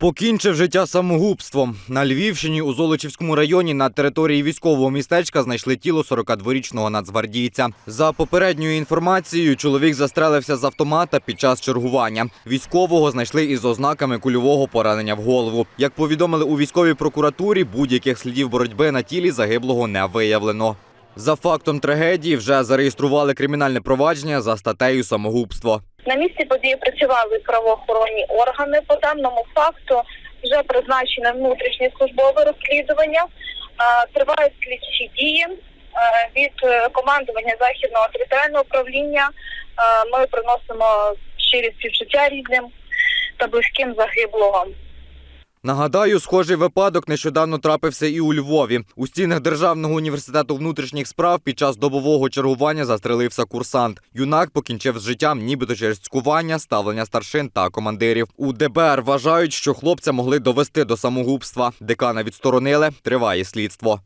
Покінчив життя самогубством. На Львівщині у Золочівському районі на території військового містечка знайшли тіло 42-річного нацгвардійця. За попередньою інформацією, чоловік застрелився з автомата під час чергування. Військового знайшли із ознаками кульового поранення в голову. Як повідомили у військовій прокуратурі, будь-яких слідів боротьби на тілі загиблого не виявлено. За фактом трагедії вже зареєстрували кримінальне провадження за статтею самогубство. На місці події працювали правоохоронні органи. По даному факту вже призначене внутрішнє службове розслідування. Тривають слідчі дії від командування західного територіального управління. Ми приносимо щирі співчуття рідним та близьким загиблого. Нагадаю, схожий випадок нещодавно трапився і у Львові. У стінах Державного університету внутрішніх справ під час добового чергування застрелився курсант. Юнак покінчив з життям, нібито через цькування, ставлення старшин та командирів. У ДБР вважають, що хлопця могли довести до самогубства. Декана відсторонили. Триває слідство.